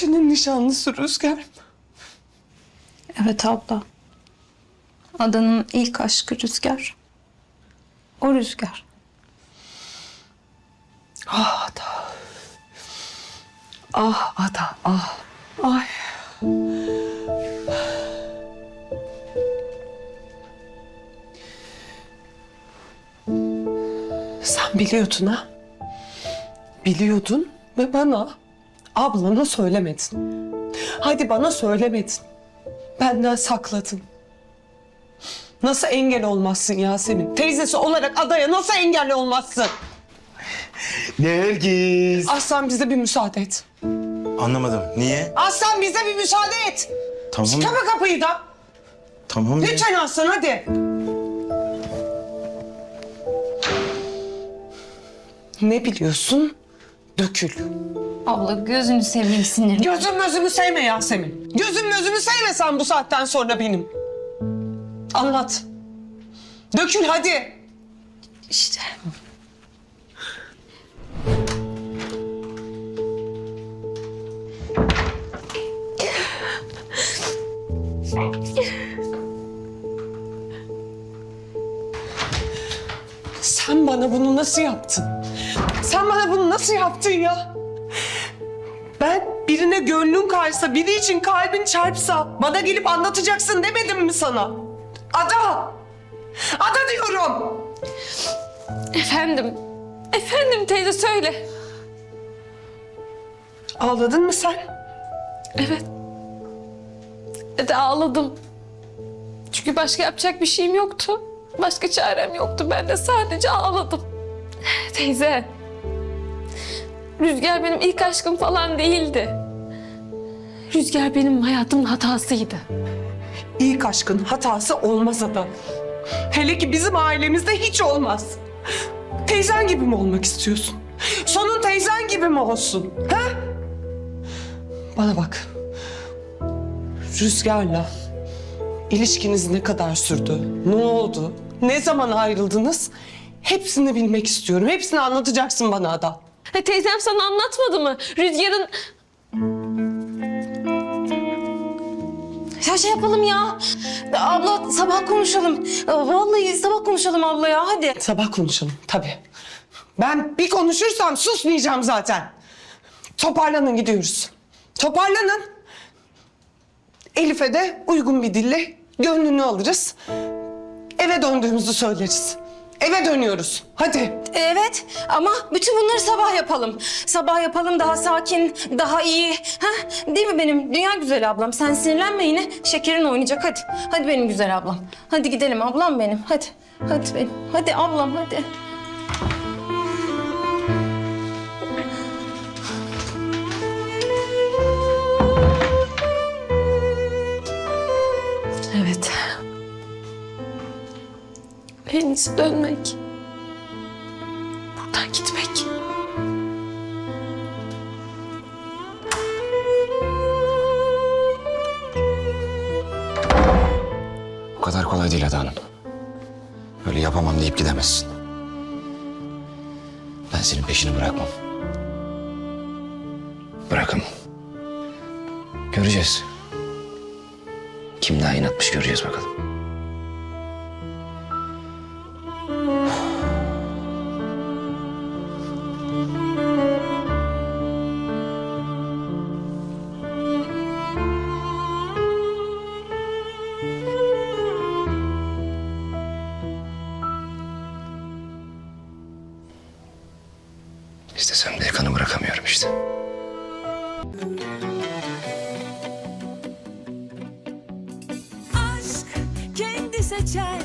Ayşe'nin nişanlısı Rüzgar. Evet abla. Adanın ilk aşkı Rüzgar. O Rüzgar. Ah Ada. Ah Ada, ah. Ay. Sen biliyordun ha? Biliyordun ve bana, ablana söylemedin. Hadi bana söylemedin. Benden sakladın. Nasıl engel olmazsın Yasemin? Teyzesi olarak adaya nasıl engel olmazsın? Nergis. Aslan bize bir müsaade et. Anlamadım. Niye? Aslan bize bir müsaade et. Tamam. Kapa kapıyı da. Tamam. Lütfen Aslan hadi. Ne biliyorsun? Dökül. Abla gözünü seveyim sinirim. Gözüm gözümü sevme Yasemin. Gözüm gözümü sevme sen bu saatten sonra benim. Anlat. Dökül hadi. İşte. Sen bana bunu nasıl yaptın? Sen bana bunu nasıl yaptın ya? Ben birine gönlün kaysa, biri için kalbin çarpsa bana gelip anlatacaksın demedim mi sana? Ada! Ada diyorum! Efendim, efendim teyze söyle. Ağladın mı sen? Evet. Evet ağladım. Çünkü başka yapacak bir şeyim yoktu. Başka çarem yoktu. Ben de sadece ağladım. Teyze. Rüzgar benim ilk aşkım falan değildi. Rüzgar benim hayatımın hatasıydı. İlk aşkın hatası olmaz Ada. Hele ki bizim ailemizde hiç olmaz. Teyzen gibi mi olmak istiyorsun? Sonun teyzen gibi mi olsun? Ha? Bana bak. Rüzgar'la ilişkiniz ne kadar sürdü? Ne oldu? Ne zaman ayrıldınız? Hepsini bilmek istiyorum. Hepsini anlatacaksın bana Ada. Ha, teyzem sana anlatmadı mı? Rüzgar'ın... Ya şey yapalım ya. Abla sabah konuşalım. Vallahi sabah konuşalım abla ya hadi. Sabah konuşalım tabii. Ben bir konuşursam susmayacağım zaten. Toparlanın gidiyoruz. Toparlanın. Elif'e de uygun bir dille gönlünü alırız. Eve döndüğümüzü söyleriz. Eve dönüyoruz. Hadi. Evet ama bütün bunları sabah yapalım. Sabah yapalım daha sakin, daha iyi. Ha? Değil mi benim dünya güzel ablam? Sen sinirlenme yine. Şekerin oynayacak hadi. Hadi benim güzel ablam. Hadi gidelim ablam benim. Hadi. Hadi benim. Hadi ablam hadi. Evet. En iyisi dönmek. Buradan gitmek. O kadar kolay değil Ada Hanım. Öyle yapamam deyip gidemezsin. Ben senin peşini bırakmam. Bırakamam. Göreceğiz. Kim daha inatmış göreceğiz bakalım. İstesem de yakanı bırakamıyorum işte. aşk kendi seçer